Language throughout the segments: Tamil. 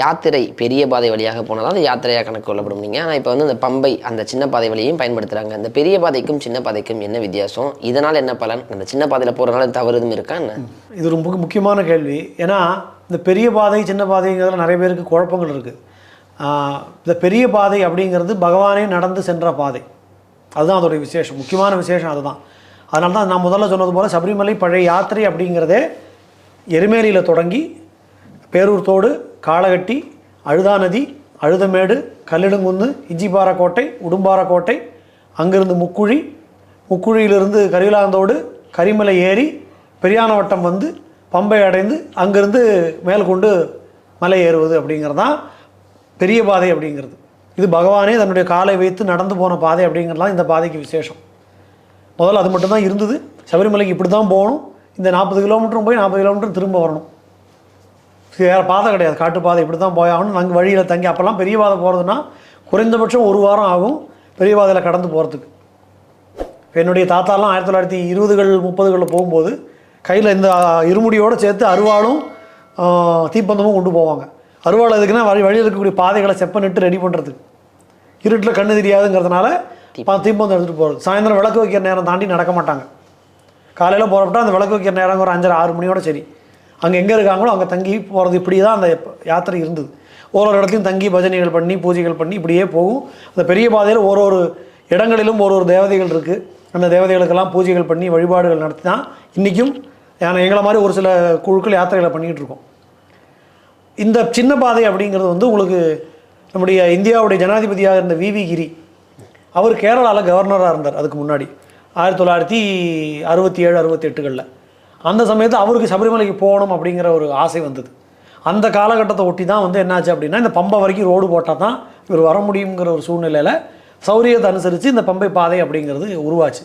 யாத்திரை பெரிய பாதை வழியாக போனால் அந்த யாத்திரையாக கணக்கு கொள்ளப்படும். நீங்கள் ஆனால் இப்போ வந்து இந்த பம்பை அந்த சின்ன பாதை வழியையும் பயன்படுத்துகிறாங்க அந்த பெரிய பாதைக்கும் சின்ன பாதைக்கும் என்ன வித்தியாசம்? இதனால் என்ன பலன்? அந்த சின்ன பாதையில் போகிறனால தவறு எதுவும் இருக்கா என்ன? இது ரொம்ப முக்கியமான கேள்வி. ஏன்னா இந்த பெரிய பாதை சின்ன பாதைங்கிறதுல நிறைய பேருக்கு குழப்பங்கள் இருக்குது இந்த பெரிய பாதை அப்படிங்கிறது பகவானே நடந்து சென்ற பாதை. அதுதான் அதோடைய விசேஷம். முக்கியமான விசேஷம் அதுதான். அதனால தான் நான் முதல்ல சொன்னது போல் சபரிமலை பழைய யாத்திரை அப்படிங்கிறதே எருமேலியில் தொடங்கி பேரூர்த்தோடு காளகட்டி அழுதா நதி அழுதமேடு கல்லிடுங்குந்து இஞ்சிபாறக்கோட்டை கோட்டை உடும்பாறை கோட்டை அங்கிருந்து முக்குழி முக்குழியிலிருந்து கரிவிலாந்தோடு கரிமலை ஏறி பெரியான வட்டம் வந்து பம்பை அடைந்து அங்கிருந்து மேல் கொண்டு மலை ஏறுவது அப்படிங்கிறது தான் பெரிய பாதை அப்படிங்கிறது. இது பகவானே தன்னுடைய காலை வைத்து நடந்து போன பாதை அப்படிங்கிறதுலாம் இந்த பாதைக்கு விசேஷம். முதல்ல அது மட்டும்தான் இருந்தது. சபரிமலைக்கு இப்படி தான் போகணும். இந்த நாற்பது கிலோமீட்டரும் போய் நாற்பது கிலோமீட்டர் திரும்ப வரணும். வேறு பாதை கிடையாது. காட்டு பாதை இப்படி தான் போயாகணும் நாங்கள் வழியில் தங்கி அப்போல்லாம் பெரிய பாதை போகிறதுனா குறைந்தபட்சம் ஒரு வாரம் ஆகும் பெரிய பாதையில் கடந்து போகிறதுக்கு என்னுடைய தாத்தாலாம் ஆயிரத்தி தொள்ளாயிரத்தி இருபதுகள் முப்பதுகளில் போகும்போது கையில் இந்த இருமுடியோடு சேர்த்து அருவாளும் தீப்பந்தமும் கொண்டு போவாங்க. அருவாள் எதுக்குன்னா வழி வழியில் இருக்கக்கூடிய பாதைகளை செப்பனிட்டு ரெடி பண்ணுறதுக்கு இருட்டில் கண்ணு தெரியாதுங்கிறதுனால பா- தீப்பந்தம். எடுத்துகிட்டு போகிறது சாயந்தரம் விளக்கு வைக்கிற நேரம் தாண்டி நடக்க மாட்டாங்க. காலையில் போகிறப்பட்ட அந்த விளக்கு வைக்கிற நேரம் ஒரு அஞ்சரை ஆறு மணியோட சரி. அங்கே எங்கே இருக்காங்களோ அங்கே தங்கி போகிறது இப்படி தான் அந்த யாத்திரை இருந்தது. ஒரு ஒரு இடத்துலையும் தங்கி பஜனைகள் பண்ணி பூஜைகள் பண்ணி இப்படியே போகும். அந்த பெரிய பாதையில் ஒரு ஒரு இடங்களிலும் ஒரு ஒரு தேவதைகள் இருக்குது அந்த தேவதைகளுக்கெல்லாம் பூஜைகள் பண்ணி வழிபாடுகள் நடத்தி தான் இன்றைக்கும் ஏன்னா எங்களை மாதிரி ஒரு சில குழுக்கள் யாத்திரைகளை பண்ணிக்கிட்டு இருக்கோம். இந்த சின்ன பாதை அப்படிங்கிறது வந்து உங்களுக்கு நம்முடைய இந்தியாவுடைய ஜனாதிபதியாக இருந்த வி கிரி அவர் கேரளாவில் கவர்னராக இருந்தார் அதுக்கு முன்னாடி. ஆயிரத்தி தொள்ளாயிரத்தி அறுபத்தி ஏழு அறுபத்தி எட்டுகளில். அந்த சமயத்தில் அவருக்கு சபரிமலைக்கு போகணும் அப்படிங்கிற ஒரு ஆசை வந்தது. அந்த காலகட்டத்தை ஒட்டி தான் வந்து என்னாச்சு அப்படின்னா இந்த பம்பை வரைக்கும் ரோடு போட்டால் தான் இவர் வர முடியுங்கிற ஒரு சூழ்நிலையில் சௌரியத்தை அனுசரித்து இந்த பம்பை பாதை அப்படிங்கிறது உருவாச்சு.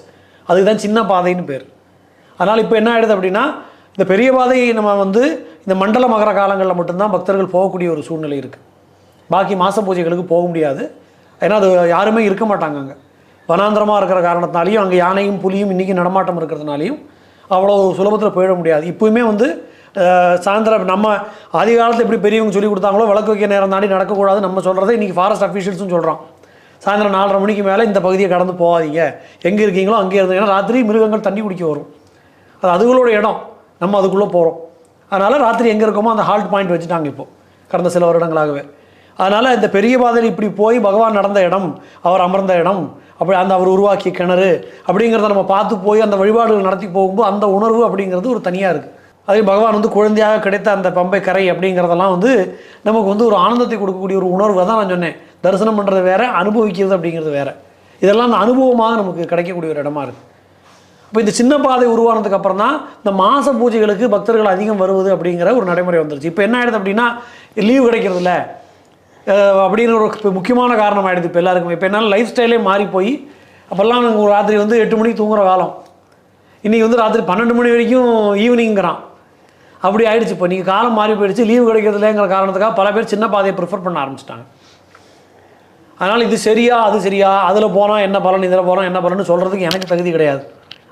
அதுக்கு தான் சின்ன பாதைன்னு பேர். அதனால் இப்போ என்ன ஆயிடுது அப்படின்னா இந்த பெரிய பாதை நம்ம வந்து இந்த மண்டல மகர காலங்களில் மட்டும்தான் பக்தர்கள் போகக்கூடிய ஒரு சூழ்நிலை இருக்குது பாக்கி மாச பூஜைகளுக்கு போக முடியாது. ஏன்னா அது யாருமே இருக்க மாட்டாங்க அங்கே. வனாந்திரமாக இருக்கிற காரணத்தினாலையும் அங்கே யானையும் புலியும் இன்றைக்கி நடமாட்டம் இருக்கிறதுனாலையும் அவ்வளோ சுலபத்தில் போயிட முடியாது. இப்போயுமே வந்து சாயந்தரம் நம்ம ஆதி காலத்தில் எப்படி பெரியவங்க சொல்லி கொடுத்தாங்களோ விளக்கு வைக்க நேரம் தாண்டி நடக்கக்கூடாது நம்ம சொல்கிறத இன்றைக்கி ஃபாரஸ்ட் அஃபீஷியல்ஸும் சொல்கிறோம் சாயந்தரம் நாலரை மணிக்கு மேலே இந்த பகுதியை கடந்து போகாதீங்க. எங்கே இருக்கீங்களோ அங்கே இருந்தீங்கன்னா ராத்திரி மிருகங்கள் தண்ணி குடிக்க வரும். அது அதுகளோட இடம். நம்ம அதுக்குள்ளே போகிறோம் அதனால் ராத்திரி எங்கே இருக்கோமோ அந்த ஹால்ட் பாயிண்ட் வச்சுட்டாங்க இப்போ கடந்த சில வருடங்களாகவே. அதனால் இந்த பெரிய பாதையில் இப்படி போய் பகவான் நடந்த இடம் அவர் அமர்ந்த இடம் அப்படி அந்த அவர் உருவாக்கிய கிணறு அப்படிங்கிறத நம்ம பார்த்து போய் அந்த வழிபாடுகள் நடத்தி போகும்போது அந்த உணர்வு அப்படிங்கிறது ஒரு தனியாக இருக்குது அதே பகவான் வந்து குழந்தையாக கிடைத்த அந்த பம்பை கரை அப்படிங்கிறதெல்லாம் வந்து நமக்கு வந்து ஒரு ஆனந்தத்தை கொடுக்கக்கூடிய ஒரு உணர்வை தான் நான் சொன்னேன். தரிசனம் பண்ணுறது வேற அனுபவிக்கிறது அப்படிங்கிறது வேற. இதெல்லாம் அந்த அனுபவமாக நமக்கு கிடைக்கக்கூடிய ஒரு இடமா இருக்குது இப்போ இந்த சின்ன பாதை உருவானதுக்கு அப்புறம் தான் இந்த மாத பூஜைகளுக்கு பக்தர்கள் அதிகம் வருவது அப்படிங்கிற ஒரு நடைமுறை வந்துருச்சு. இப்போ என்ன ஆயிடுது அப்படின்னா லீவு கிடைக்கிறதுல அப்படின்னு ஒரு இப்போ முக்கியமான காரணம் ஆயிடுது இப்போ எல்லாருக்குமே. இப்போ என்னால் லைஃப் ஸ்டைலே மாறி போய் அப்போல்லாம் நாங்கள் ஒரு ராத்திரி வந்து எட்டு மணிக்கு தூங்குற காலம். இன்றைக்கி வந்து ராத்திரி பன்னெண்டு மணி வரைக்கும் ஈவினிங்கிறான் அப்படி ஆகிடுச்சு இப்போ நீங்கள் காலம் மாறி போயிடுச்சு. லீவு கிடைக்கிறதுலங்கிற காரணத்துக்காக பல பேர் சின்ன பாதையை ப்ரிஃபர் பண்ண ஆரம்பிச்சிட்டாங்க. அதனால் இது சரியா அது சரியா அதில் போனால் என்ன பலன் இதில் போனால் என்ன பலன்னு சொல்கிறதுக்கு எனக்கு தகுதி கிடையாது.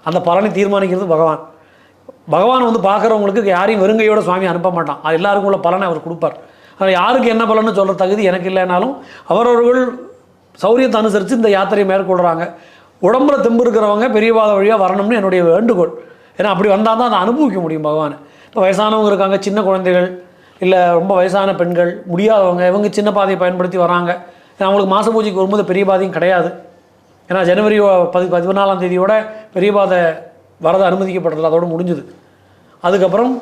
அந்த பலனை தீர்மானிக்கிறது பகவான். பகவான் வந்து பார்க்குறவங்களுக்கு யாரையும் வெறுங்கையோட சுவாமி அனுப்ப மாட்டான். அது எல்லாருக்கும் உள்ள பலனை அவர் கொடுப்பார். அதனால் யாருக்கு என்ன பலன்னு சொல்கிற தகுதி எனக்கு இல்லைனாலும் அவரவர்கள் சௌரியத்தை அனுசரித்து இந்த யாத்திரையை மேற்கொள்கிறாங்க உடம்புல தெம்பு இருக்கிறவங்க பெரியவாத வழியாக வரணும்னு என்னுடைய வேண்டுகோள். ஏன்னா அப்படி வந்தால் தான் அதை அனுபவிக்க முடியும் பகவான். இப்போ வயசானவங்க இருக்காங்க சின்ன குழந்தைகள் இல்லை ரொம்ப வயசான பெண்கள் முடியாதவங்க இவங்க சின்ன பாதையை பயன்படுத்தி வராங்க. ஏன்னா அவங்களுக்கு மாத பூஜைக்கு வரும்போது பெரிய பாதையும் கிடையாது. ஏன்னா ஜனவரி பதி பதினாலாம் தேதியோட பெரிய பாதை வரது அனுமதிக்கப்பட்டதில்ல அதோட முடிஞ்சுது. அதுக்கப்புறம்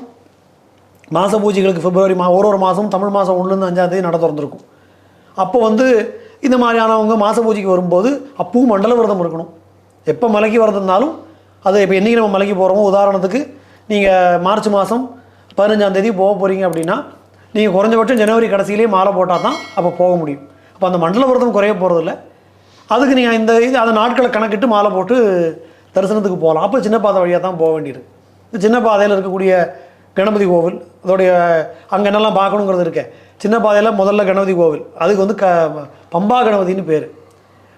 மாத பூஜைகளுக்கு பிப்ரவரி மா ஒரு ஒரு மாதம் தமிழ் மாதம் ஒன்றுலேருந்து அஞ்சாந்தேதி நட திறந்துருக்கும். அப்போ வந்து இந்த மாதிரியானவங்க மாத பூஜைக்கு வரும்போது அப்பவும் மண்டல விரதம் இருக்கணும். எப்போ மலைக்கு விரதம்னாலும் அது இப்போ என்றைக்கு நம்ம மலைக்கு போகிறோமோ உதாரணத்துக்கு நீங்கள் மார்ச் மாதம் பதினஞ்சாந்தேதி போக போகிறீங்க அப்படின்னா நீங்கள் குறைஞ்சபட்சம் ஜனவரி கடைசியிலேயே மாலை போட்டால் தான் அப்போ போக முடியும். அப்போ அந்த மண்டல விரதம் குறைய போகிறதில்ல அதுக்கு நீங்கள் இந்த இது அந்த நாட்களை கணக்கிட்டு மாலை போட்டு தரிசனத்துக்கு போகலாம். அப்போ சின்ன பாதை வழியாக தான் போக வேண்டியது. இந்த சின்ன பாதையில் இருக்கக்கூடிய கணபதி கோவில் அதோடைய அங்கே என்னெல்லாம் பார்க்கணுங்கிறது இருக்கேன் சின்ன பாதையில் முதல்ல கணபதி கோவில். அதுக்கு வந்து க பம்பா கணபதின்னு பேர்.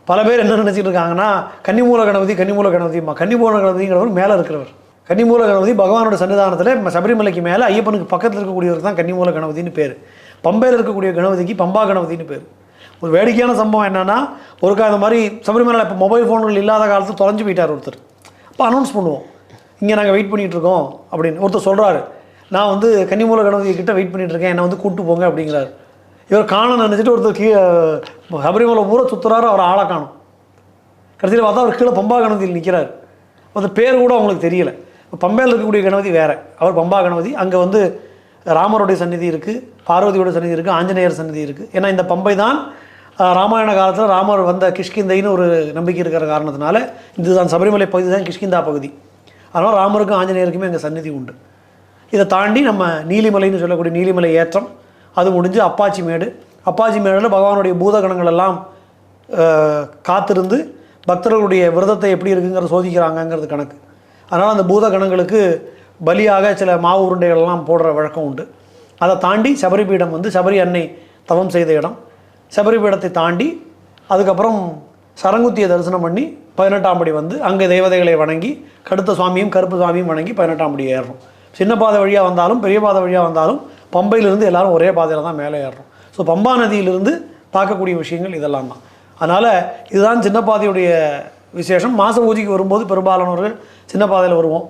பல பேர் என்ன நினச்சிட்டு இருக்காங்கன்னா கன்னிமூல கணபதி கன்னிமூல கணபதிமா கன்னிமூல கணபதிங்கிறவர் மேலே இருக்கிறவர். கன்னிமூல கணபதி பகவானோட சன்னிதானத்தில் சபரிமலைக்கு மேலே ஐயப்பனுக்கு பக்கத்தில் இருக்கக்கூடியவர் தான் கன்னிமூல கணபதின்னு பேர். பம்பையில் இருக்கக்கூடிய கணபதிக்கு பம்பா கணபதினு பேர். ஒரு வேடிக்கையான சம்பவம் என்னென்னா ஒருக்கா இந்த மாதிரி சபரிமலை இப்போ மொபைல் ஃபோன்கள் இல்லாத காலத்தில் தொலைஞ்சு போயிட்டார் ஒருத்தர். அப்போ அனௌன்ஸ் பண்ணுவோம். இங்கே நாங்கள் வெயிட் பண்ணிகிட்ருக்கோம் அப்படின்னு. ஒருத்தர் சொல்கிறாரு நான் வந்து கன்னிமூல கணபதி கிட்ட வெயிட் பண்ணிட்டு இருக்கேன் என்னை வந்து கூட்டு போங்க அப்படிங்கிறார். இவர் காண நினச்சிட்டு ஒருத்தர் கீழே சபரிமலை பூரா சுற்றுறாரு அவர் ஆளை காணும். கடைசியில் பார்த்தா அவர் கீழே பம்பா கணபதியில் நிற்கிறார் அந்த பேர் கூட அவங்களுக்கு தெரியல. பம்பையில் இருக்கக்கூடிய கணபதி வேறு. அவர் பம்பா கணபதி. அங்கே வந்து ராமருடைய சந்நிதி இருக்குது பார்வதியோட சந்நிதி இருக்குது ஆஞ்சநேயர் சந்நிதி இருக்குது ஏன்னா இந்த பம்பை தான் ராமாயண காலத்தில் ராமர் வந்த கிஷ்கிந்தைன்னு ஒரு நம்பிக்கை இருக்கிற காரணத்தினால இதுதான் சபரிமலை பகுதி தான் கிஷ்கிந்தா பகுதி. அதனால் ராமருக்கும் ஆஞ்சநேயருக்குமே அங்கே சந்நிதி உண்டு. இதை தாண்டி நம்ம நீலிமலைன்னு சொல்லக்கூடிய நீலிமலை ஏற்றம் அது முடிஞ்சு அப்பாச்சி மேடு. அப்பாச்சி மேடில் பகவானுடைய பூதகணங்கள் எல்லாம் காத்திருந்து பக்தர்களுடைய விரதத்தை எப்படி இருக்குங்கிறத சோதிக்கிறாங்கங்கிறது கணக்கு. அதனால் அந்த பூதகணங்களுக்கு பலியாக சில மாவு உருண்டைகள் எல்லாம் போடுற வழக்கம் உண்டு. அதை தாண்டி சபரிபீடம் வந்து சபரி அன்னை தவம் செய்த இடம். சபரிபீடத்தை தாண்டி அதுக்கப்புறம் சரங்குத்தியை தரிசனம் பண்ணி பதினெட்டாம் படி வந்து அங்கே தேவதைகளை வணங்கி கடுத்த சுவாமியும் கருப்பு சுவாமியும் வணங்கி பதினெட்டாம் படி ஏறுறோம் சின்ன பாதை வழியாக வந்தாலும் பெரிய பாதை வழியாக வந்தாலும் பம்பையிலிருந்து எல்லாரும் ஒரே பாதையில் தான் மேலே ஏறுறோம். ஸோ பம்பா நதியிலிருந்து தாக்கக்கூடிய விஷயங்கள் இதெல்லாம் தான். அதனால் இதுதான் சின்ன பாதையுடைய விசேஷம். மாத பூஜைக்கு வரும்போது பெரும்பாலானவர்கள் சின்ன பாதையில் வருவோம்.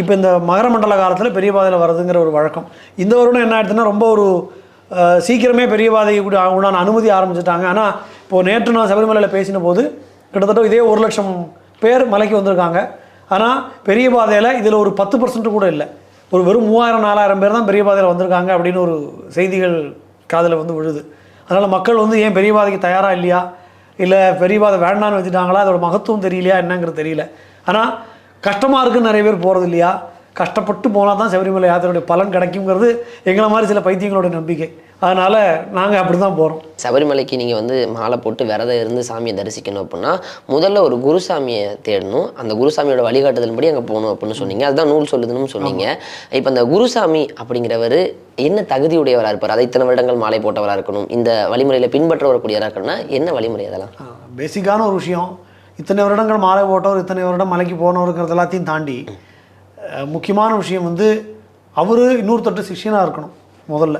இப்போ இந்த மகர மண்டல காலத்தில் பெரிய பாதையில் வருதுங்கிற ஒரு வழக்கம். இந்த வருடம் என்ன ஆயிடுச்சுன்னா ரொம்ப ஒரு சீக்கிரமே பெரிய பாதையை கூட உண்டான அனுமதி ஆரம்பிச்சிட்டாங்க. ஆனால் இப்போது நேற்று நான் சபரிமலையில் பேசின போது கிட்டத்தட்ட இதே ஒரு லட்சம் பேர் மலைக்கு வந்திருக்காங்க. ஆனால் பெரிய பாதையில் இதில் ஒரு பத்து பர்சன்ட் கூட இல்லை. ஒரு வெறும் மூவாயிரம் நாலாயிரம் பேர் தான் பெரிய பாதையில் வந்திருக்காங்க அப்படின்னு ஒரு செய்திகள் காதில் வந்து விழுது. அதனால் மக்கள் வந்து ஏன் பெரிய பாதைக்கு தயாராக இல்லையா? இல்லை பெரிய பாதை வேண்டான்னு வச்சுட்டாங்களா? அதோட மகத்துவம் தெரியலையா? என்னங்கிறது தெரியல. ஆனால் கஷ்டமாக இருக்குன்னு நிறைய பேர் போகிறது இல்லையா? கஷ்டப்பட்டு போனால் தான் சபரிமலை யாத்திரையுடைய பலன் கிடைக்குங்கிறது எங்களை மாதிரி சில பைத்தியங்களோட நம்பிக்கை. அதனால் நாங்கள் அப்படி தான் போகிறோம் சபரிமலைக்கு நீங்கள் வந்து மாலை போட்டு விரதம் இருந்து சாமியை தரிசிக்கணும் அப்படின்னா முதல்ல ஒரு குருசாமியை தேடணும். அந்த குருசாமியோட வழிகாட்டுதல்படி அங்கே போகணும் அப்படின்னு சொன்னீங்க. அதுதான் நூல் சொல்லுதுன்னு சொன்னீங்க. இப்போ அந்த குருசாமி அப்படிங்கிறவர் என்ன தகுதியுடையவராக இருப்பார்? அதை இத்தனை வருடங்கள் மாலை போட்டவராக இருக்கணும். இந்த வழிமுறையில் பின்பற்ற வரக்கூடியவராக இருக்கணும்னா என்ன வழிமுறை அதெல்லாம்? பேசிக்கான ஒரு விஷயம். இத்தனை வருடங்கள் மாலை போட்டவர் இத்தனை வருடம் மலைக்கு போனவருங்கிறது எல்லாத்தையும் தாண்டி முக்கியமான விஷயம் வந்து அவர் இன்னொருத்தட்டு சிஷ்யனாக இருக்கணும் முதல்ல.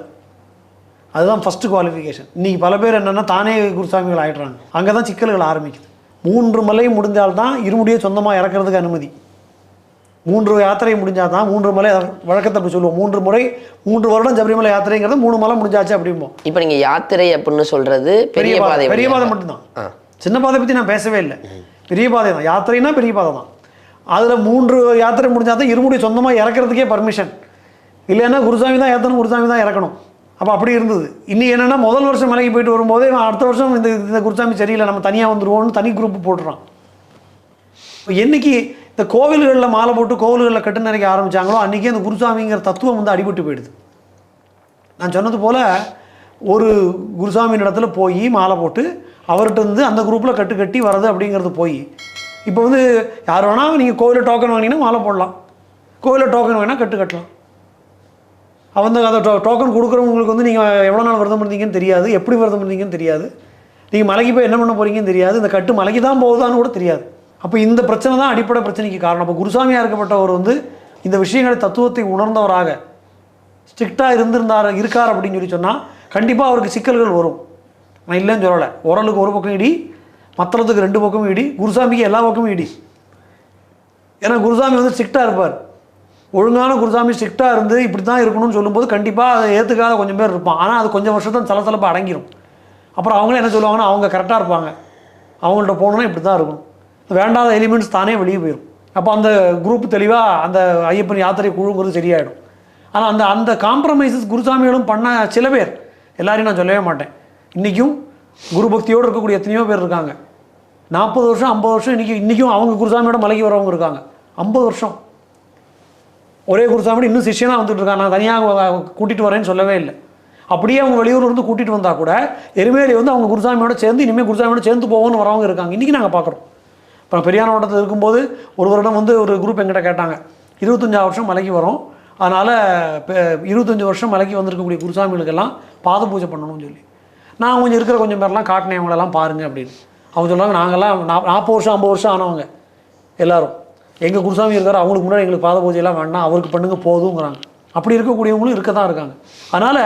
அதுதான் ஃபஸ்ட்டு குவாலிஃபிகேஷன் இன்றைக்கி பல பேர் என்னென்னா தானே குருசாமிகள் ஆயிடுறாங்க. அங்கே தான் சிக்கல்கள் ஆரம்பிக்குது. மூன்று மலை முடிந்தால்தான் இருமுடியை சொந்தமாக இறக்கிறதுக்கு அனுமதி. மூன்று யாத்திரை முடிஞ்சால் தான் மூன்று மலை வழக்கத்தை அப்படி சொல்லுவோம். மூன்று முறை மூன்று வருடம் சபரிமலை யாத்திரைங்கிறது மூணு மலை முடிஞ்சாச்சு அப்படிம்போம். இப்போ நீங்கள் யாத்திரை அப்படின்னு சொல்றது பெரிய பாதை பெரிய பாதை. மட்டும்தான். சின்ன பாதை பற்றி நான் பேசவே இல்லை. பெரிய பாதை தான். யாத்திரைனா பெரிய பாதை தான். அதில் மூன்று யாத்திரை முடிஞ்சால் தான் இருமுடி சொந்தமாக இறக்கிறதுக்கே பர்மிஷன் இல்லைன்னா குருசாமி தான் ஏற்றணும் குருசாமி தான் இறக்கணும். அப்போ அப்படி இருந்தது. இன்னி என்னென்னா முதல் வருஷம் மலைக்கு போயிட்டு வரும்போதே அடுத்த வருஷம் இந்த இந்த குருசாமி சரியில்லை நம்ம தனியாக வந்துடுவோம்னு தனி குரூப் போட்டுறான். இப்போ என்னைக்கு இந்த கோவில்களில் மாலை போட்டு கோவில்களில் கட்டு நினைக்க ஆரம்பிச்சாங்களோ அன்றைக்கி அந்த குருசாமிங்கிற தத்துவம் வந்து அடிபட்டு போயிடுது. நான் சொன்னது போல் ஒரு குருசாமியின் இடத்துல போய் மாலை போட்டு அவர்கிட்ட இருந்து அந்த குரூப்பில் கட்டு கட்டி வர்றது அப்படிங்கிறது போய். இப்போ வந்து யார் வேணால் நீங்கள் கோவிலில் டோக்கன் வாங்கினீங்கன்னா மாலை போடலாம். கோவிலில் டோக்கன் வேணால் கட்டு கட்டலாம். வந்து அதை டோ டோக்கன் கொடுக்குறவங்களுக்கு வந்து நீங்கள் எவ்வளோ நாள் விரதம் இருந்தீங்கன்னு தெரியாது. எப்படி விரதம் இருந்தீங்கன்னு தெரியாது. நீங்கள் மலைக்கு போய் என்ன பண்ண போகிறீங்கன்னு தெரியாது. இந்த கட்டு மலைக்கு தான் போகுதான்னு கூட தெரியாது. அப்போ இந்த பிரச்சனை தான் அடிப்படை பிரச்சனைக்கு காரணம். அப்போ குருசாமியாக இருக்கப்பட்டவர் வந்து இந்த விஷயங்களை தத்துவத்தை உணர்ந்தவராக ஸ்ட்ரிக்டாக இருந்திருந்தார் இருக்கார் அப்படின்னு சொல்லி சொன்னால் கண்டிப்பாக அவருக்கு சிக்கல்கள் வரும். நான் இல்லைன்னு சொல்லலை. உரலுக்கு ஒரு பக்கம் இடி மற்றத்துக்கு ரெண்டு பக்கமும் இடி குருசாமிக்கு எல்லா பக்கமும் இடி. ஏன்னா குருசாமி வந்து ஸ்ட்ரிக்டாக இருப்பார். ஒழுங்கான குருசாமி ஸ்ட்ரிக்டாக இருந்து இப்படி தான் இருக்கணும்னு சொல்லும்போது கண்டிப்பாக அதை ஏற்றுக்காத கொஞ்சம் பேர் இருப்பான் ஆனால் அது கொஞ்சம் வருஷத்தான் சலசலப்பாக அடங்கிடும் அப்புறம் அவங்களே என்ன சொல்லுவாங்கன்னா அவங்க கரெக்டாக இருப்பாங்க. அவங்கள்ட்ட போகணுன்னா இப்படி தான் இருக்கும் வேண்டாத எலிமெண்ட்ஸ் தானே வெளியே போயிடும் அப்போ அந்த குரூப் தெளிவாக அந்த ஐயப்பன் யாத்திரை குழுங்கிறது சரியாயிடும். ஆனால் அந்த அந்த காம்ப்ரமைசஸ் குருசாமிகளும் பண்ண சில பேர் எல்லாரையும் நான் சொல்லவே மாட்டேன். இன்றைக்கும் குரு பக்தியோடு இருக்கக்கூடிய எத்தனையோ பேர் இருக்காங்க. நாற்பது வருஷம் ஐம்பது வருஷம் இன்றைக்கி இன்றைக்கும் அவங்க குருசாமியோட மலைக்கு வரவங்க இருக்காங்க. ஐம்பது வருஷம். ஒரே குருசாமி இன்னும் சிஷியனாக வந்துட்டு இருக்காங்க நான் தனியாக கூட்டிகிட்டு வரேன்னு சொல்லவே இல்லை. அப்படியே அவங்க வெளியூர்ல இருந்து கூட்டிகிட்டு வந்தால் கூட எருமேலி வந்து அவங்க குருசாமியோட சேர்ந்து இனிமேல் குருசாமியோட சேர்ந்து போவோம்னு வரவங்க இருக்காங்க. இன்றைக்கி நாங்கள் பார்க்குறோம் இப்போ பெரியான ஓட்டத்தில் இருக்கும்போது ஒரு வருடம் வந்து ஒரு குரூப் எங்கிட்ட கேட்டாங்க. இருபத்தஞ்சாவது வருஷம் மலைக்கு வரோம். அதனால் இருபத்தஞ்சி வருஷம் மலைக்கு வந்திருக்கக்கூடிய குருசாமிகளுக்கெல்லாம் பாத பூஜை பண்ணணும்னு சொல்லி. நான் கொஞ்சம் இருக்கிற கொஞ்சம் பேர்லாம் காட்டினேன் அவங்களெல்லாம் பாருங்க அப்படின்னு. அவங்க சொல்லுவாங்க நாங்கள்லாம் நாற்பது வருஷம் ஐம்பது வருஷம் ஆனவங்க. எல்லோரும். எங்கள் குருசாமி இருக்கார் அவங்களுக்கு முன்னாடி எங்களுக்கு பாத பூஜையெல்லாம் வேண்டாம் அவருக்கு பண்ணுங்க போதுங்கிறாங்க. அப்படி இருக்கக்கூடியவங்களும் இருக்க தான் இருக்காங்க. அதனால்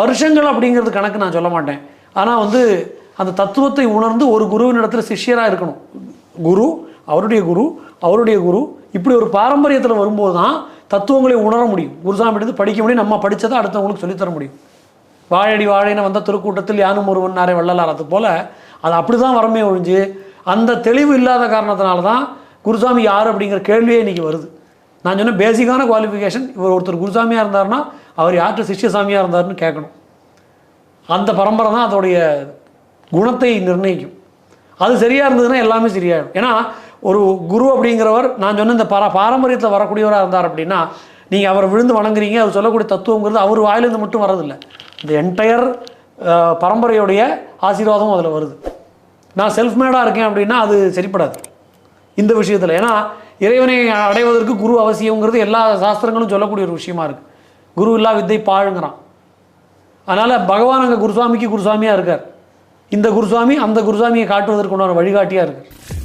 வருஷங்கள் அப்படிங்கிறது கணக்கு நான் சொல்ல மாட்டேன். ஆனால் வந்து அந்த தத்துவத்தை உணர்ந்து ஒரு குருவின் இடத்துல சிஷ்யராக இருக்கணும். குரு அவருடைய குரு அவருடைய குரு இப்படி ஒரு பாரம்பரியத்தில் வரும்போது தான் தத்துவங்களை உணர முடியும். குருசாமி எடுத்து படிக்க முடியும் நம்ம படித்ததை அடுத்தவங்களுக்கு சொல்லித்தர முடியும். வாழடி வாழைன்னு வந்த திருக்கூட்டத்தில் யானும் ஒருவன் நாரே வள்ளலார் போல் அது அப்படி தான் வரமே ஒழிஞ்சு அந்த தெளிவு இல்லாத காரணத்தினால தான் குருசாமி யார் அப்படிங்கிற கேள்வியே இன்றைக்கி வருது. நான் சொன்ன பேசிக்கான குவாலிஃபிகேஷன் இவர் ஒருத்தர் குருசாமியாக இருந்தாருன்னா அவர் யார்கிட்ட சிஷ்யசாமியாக இருந்தாருன்னு கேட்கணும். அந்த பரம்பரை தான் அதோடைய குணத்தை நிர்ணயிக்கும். அது சரியாக இருந்ததுன்னா எல்லாமே சரியாயிடும். ஏன்னா ஒரு குரு அப்படிங்கிறவர் நான் சொன்ன இந்த பரா பாரம்பரியத்தில் வரக்கூடியவராக இருந்தார் அப்படின்னா நீங்கள் அவரை விழுந்து வணங்குறீங்க அவர் சொல்லக்கூடிய தத்துவங்கிறது அவர் வாயிலிருந்து மட்டும் வரதில்லை இந்த என்டையர் பரம்பரையுடைய ஆசீர்வாதமும் அதில் வருது. நான் செல்ஃப் மேடாக இருக்கேன் அப்படின்னா அது சரிப்படாது. இந்த விஷயத்தில். ஏன்னா இறைவனை அடைவதற்கு குரு அவசியங்கிறது எல்லா சாஸ்திரங்களும் சொல்லக்கூடிய ஒரு விஷயமா இருக்குது குரு இல்லா வித்தை பாழுங்கிறான். அதனால் பகவான் அங்கே குருசாமிக்கு குருசாமியாக இருக்கார். இந்த குருசாமி அந்த குருசாமியை காட்டுவதற்கு உண்டான வழிகாட்டியாக இருக்குது